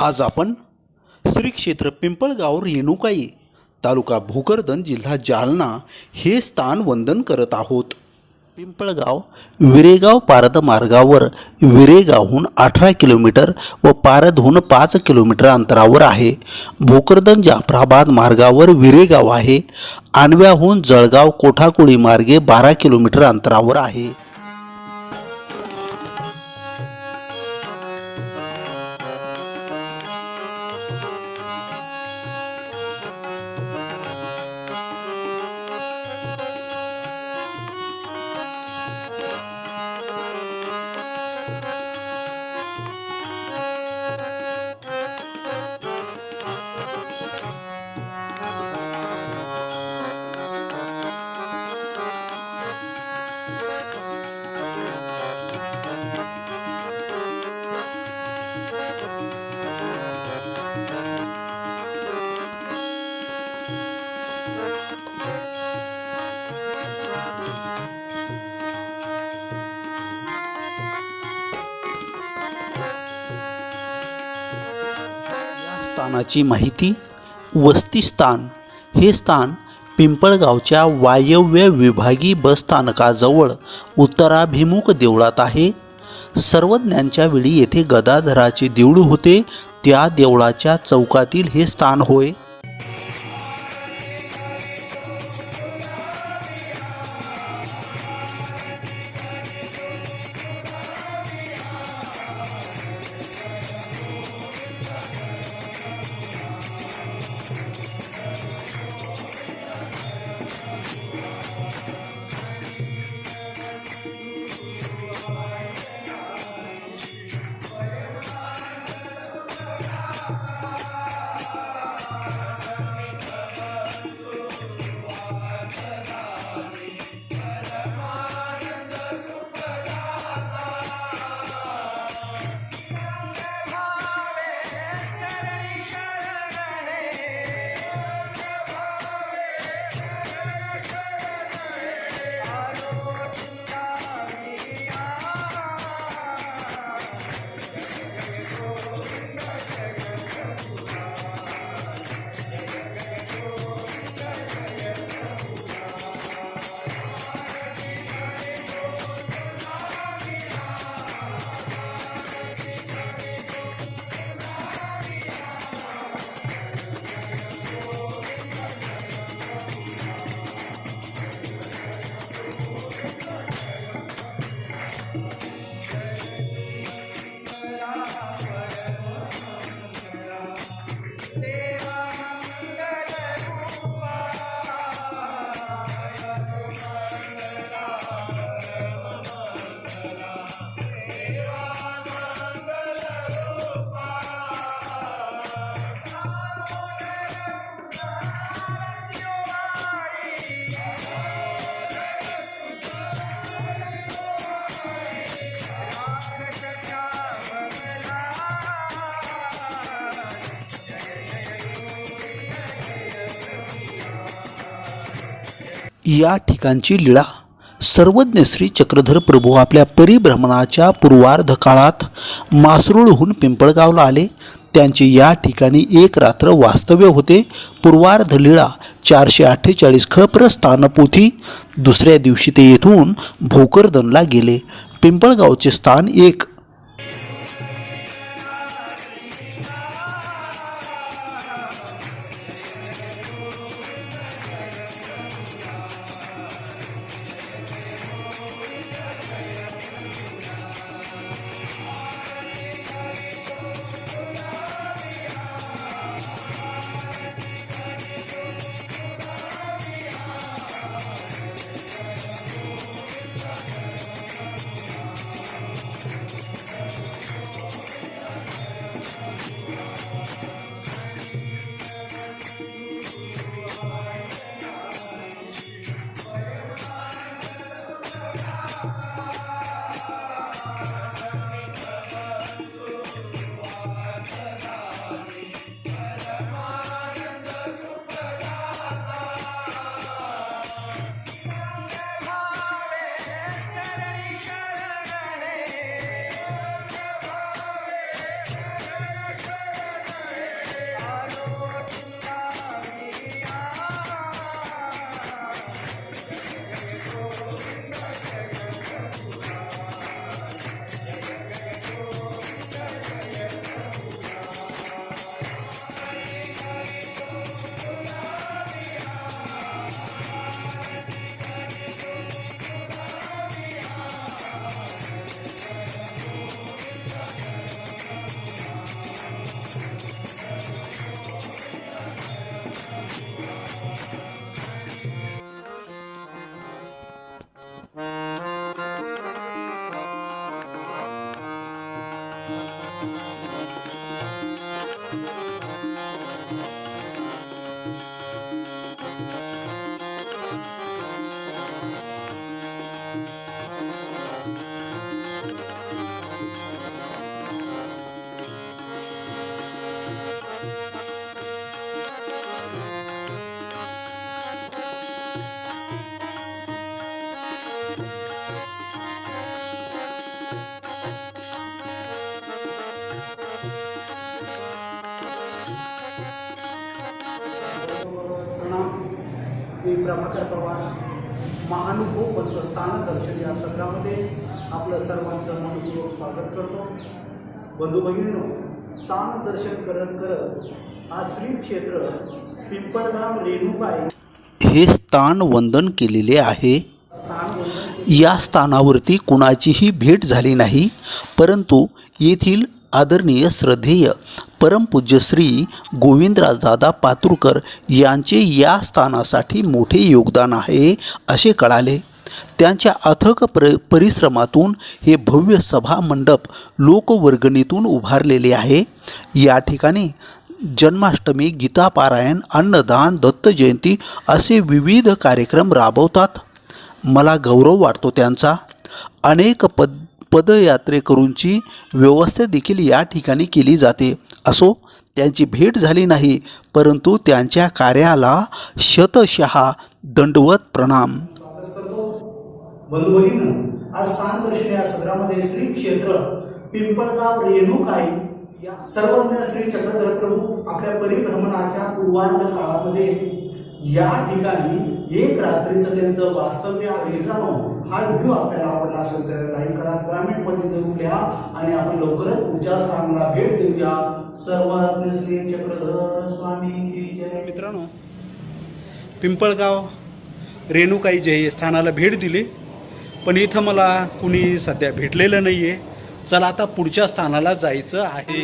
आज आपण श्री क्षेत्र पिंपळगाव रेणुकाई तालुका भोकरदन जिल्हा जालना हे स्थान वंदन करत आहोत. पिंपळगाव विरेगाव पारद मार्गावर विरेगावहून अठरा किलोमीटर व पारदहून पाच किलोमीटर अंतरावर आहे. भोकरदन जाफराबाद मार्गावर विरेगाव आहे. आणव्याहून जळगाव कोठाकुळी मार्गे बारा किलोमीटर अंतरावर आहे. स्थानाची माहिती वस्तीस्थान हे स्थान पिंपळगावच्या वायव्य विभागी बस स्थानकाजवळ उत्तराभिमुख देवळात आहे. सर्वज्ञांच्या वेळी येथे गदाधराचे देऊळ होते. त्या देवळाच्या चौकातील हे स्थान होय. या ठिकाणची लीळा. सर्वज्ञ श्री चक्रधर प्रभू आपल्या परिभ्रमणाच्या पूर्वार्ध काळात मासरूळहून पिंपळगावला आले. त्यांचे या ठिकाणी एक रात्र वास्तव्य होते. पूर्वार्ध लीळा चारशे अठ्ठेचाळीस खप्र स्थानपोथी. दुसऱ्या दिवशी ते येथून भोकरदनला गेले. पिंपळगावचे स्थान एक मी प्रभाकर पवार महानुभव पंत दर्शन या सत्रामध्ये आपलं सर्वांचं मनपूर्वक स्वागत करतो. बंधू भगिनींनो स्थान दर्शन करत करत हा श्री क्षेत्र पिंपळगाव रेणुकाई हे स्थान वंदन केलेले आहे. या स्थानावरती कुणाचीही भेट झाली नाही परंतु येथील आदरणीय श्रद्धेय परमपूज्य श्री गोविंदराजदादा पातुरकर यांचे या स्थानासाठी मोठे योगदान आहे असे कळाले. त्यांच्या अथक पर परिश्रमातून हे भव्य सभा मंडप लोकवर्गणीतून उभारलेले आहे. या ठिकाणी जन्माष्टमी गीतापारायण अन्नदान दत्त जयंती असे विविध कार्यक्रम राबवतात. मला गौरव वाटतो त्यांचा. अनेक पद पदयात्रेकरूंची व्यवस्था देखील या ठिकाणी केली जाते. असो त्यांची भेट झाली नाही परंतु त्यांच्या कार्याला शतशहा दंडवत प्रणाम. आज या सदरामध्ये श्री क्षेत्र पिंपळगाव रेणुकाई या सर्वज्ञ श्री चक्रधर प्रभू आपल्या परिभ्रमणाच्या पूर्वार्ध काळामध्ये या ठिकाणी एक रात्रीचं त्यांचं वास्तव्य आहे. मित्रांनो हा व्हिडिओ आपल्याला आवडला असेल तर लाईक करा कॉमेंटमध्ये जरूर लिहा आणि आपण लवकरच पुढच्या स्थानाला भेट देऊया. सर्वात श्री चक्रधर स्वामी की जय. मित्रांनो पिंपळगाव रेणुकाई जय स्थानाला भेट दिली पण इथं मला कुणी सध्या भेटलेलं नाही आहे चला आता पुढच्या स्थानाला जायचं आहे.